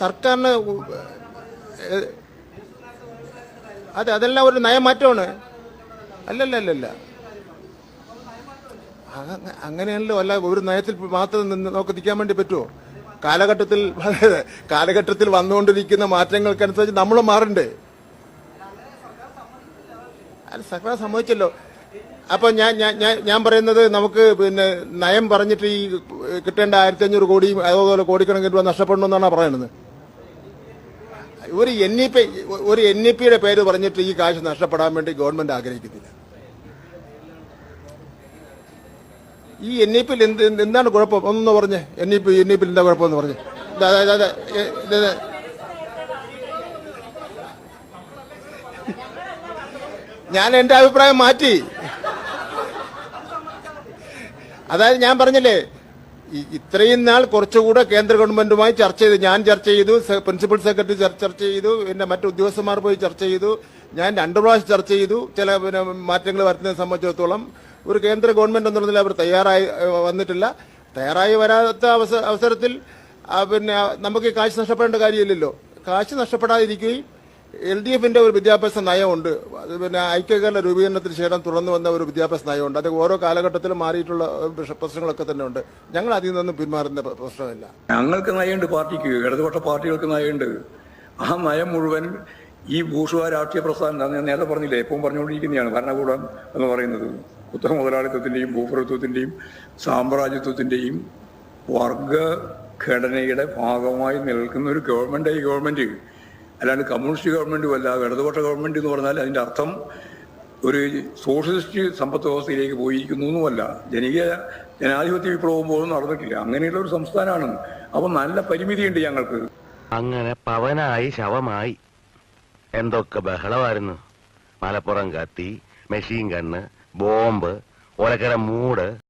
സർക്കാരിന് അതെ അതെല്ലാം ഒരു നയമാറ്റമാണ്. അല്ലല്ല അല്ലല്ല അങ്ങ- അങ്ങനെയല്ലോ അല്ല ഒരു നയത്തിൽ മാത്രം നിന്ന് നമുക്ക് നിൽക്കാൻ വേണ്ടി പറ്റുമോ കാലഘട്ടത്തിൽ കാലഘട്ടത്തിൽ വന്നുകൊണ്ടിരിക്കുന്ന മാറ്റങ്ങൾക്കനുസരിച്ച് നമ്മളും മാറണ്ടേ? അല്ല സർക്കാർ സമ്മതിച്ചല്ലോ. അപ്പൊ ഞാൻ ഞാൻ പറയുന്നത് നമുക്ക് പിന്നെ നയം പറഞ്ഞിട്ട് ഈ കിട്ടേണ്ട ആയിരത്തി അഞ്ഞൂറ് കോടി അതുപോലെ കോടിക്കണക്കിന് രൂപ നഷ്ടപ്പെടണമെന്നാണ് പറയുന്നത്. ഒരു എൻ ഇ പി ഒരു എൻ ഇ പിയുടെ പേര് പറഞ്ഞിട്ട് ഈ കാശ് നഷ്ടപ്പെടാൻ വേണ്ടി ഗവൺമെന്റ് ആഗ്രഹിക്കുന്നില്ല. ഈ എൻ ഇ പിയിൽ എന്ത് എന്ത് എന്താണ് കുഴപ്പം? ഒന്നു പറഞ്ഞേ. N E P N E പിയിൽ എന്താ കുഴപ്പമെന്ന് പറഞ്ഞേ. ഞാൻ എന്റെ അഭിപ്രായം മാറ്റി. അതായത് ഞാൻ പറഞ്ഞില്ലേ ഇത്രയും നാൾ കുറച്ചുകൂടെ കേന്ദ്ര ഗവൺമെന്റുമായി ചർച്ച ചെയ്തു. ഞാൻ ചർച്ച ചെയ്തു പ്രിൻസിപ്പൽ സെക്രട്ടറി ചർച്ച ചെയ്തു പിന്നെ മറ്റു ഉദ്യോഗസ്ഥന്മാർ പോയി ചർച്ച ചെയ്തു. ഞാൻ രണ്ടു പ്രാവശ്യം ചർച്ച ചെയ്തു. ചില പിന്നെ മാറ്റങ്ങൾ വരുന്നതിനെ സംബന്ധിച്ചിടത്തോളം ഒരു കേന്ദ്ര ഗവൺമെന്റ് എന്നുള്ളതിൽ അവർ തയ്യാറായി വന്നിട്ടില്ല. തയ്യാറായി വരാത്ത അവസരത്തിൽ പിന്നെ നമുക്ക് കാശ് നഷ്ടപ്പെടേണ്ട കാര്യമില്ലല്ലോ. കാശ് നഷ്ടപ്പെടാതിരിക്കുകയും എൽ ഡി എഫിന്റെ ഒരു വിദ്യാഭ്യാസ നയമുണ്ട്. പിന്നെ ഐക്യകേരള രൂപീകരണത്തിന് ശേഷം തുറന്നു വന്ന ഒരു വിദ്യാഭ്യാസ നയമുണ്ട്. അത് ഓരോ കാലഘട്ടത്തിലും മാറിയിട്ടുള്ള പ്രശ്നങ്ങളൊക്കെ തന്നെ ഉണ്ട് ഞങ്ങൾ അതിൽ നിന്നും പിന്മാറുന്ന പ്ര- പ്രശ്നമില്ല. ഞങ്ങൾക്ക് നയമുണ്ട് പാർട്ടിക്ക്. ഇടതുപക്ഷ പാർട്ടികൾക്ക് നയമുണ്ട്. ആ നയം മുഴുവൻ ഈ ഭൂഷുവ രാഷ്ട്രീയ പ്രസ്ഥാനം ഞാൻ നേരത്തെ പറഞ്ഞില്ലേ എപ്പോഴും പറഞ്ഞുകൊണ്ടിരിക്കുന്നതാണ് ഭരണകൂടം എന്ന് പറയുന്നത്. കുത്തക മുതലാളിത്തത്തിന്റെയും ഭൂപ്രഭുത്വത്തിന്റെയും സാമ്രാജ്യത്വത്തിന്റെയും വർഗ ഘടനയുടെ ഭാഗമായി നിൽക്കുന്ന ഒരു ഗവൺമെന്റ്. ഈ ഗവൺമെന്റ് അല്ലാണ്ട് കമ്മ്യൂണിസ്റ്റ് ഗവൺമെന്റ് അല്ല ഇടതുപക്ഷ ഗവൺമെന്റ് എന്ന് പറഞ്ഞാൽ അതിന്റെ അർത്ഥം ഒരു സോഷ്യലിസ്റ്റ് സമ്പത്ത് വ്യവസ്ഥയിലേക്ക് പോയിരിക്കുന്നു എന്നുമല്ല ജനകീയ ജനാധിപത്യ വിപ്ലവം പോലും നടന്നിട്ടില്ല. അങ്ങനെയുള്ള ഒരു സംസ്ഥാനമാണ്. അപ്പം നല്ല പരിമിതിയുണ്ട് ഞങ്ങൾക്ക്. അങ്ങനെ പവനായി ശവമായി. എന്തൊക്കെ ബഹളമായിരുന്നു. മലപ്പുറം കത്തി മെഷീൻ കണ്ണ് ബോംബ് ഒലക്കര മൂട്.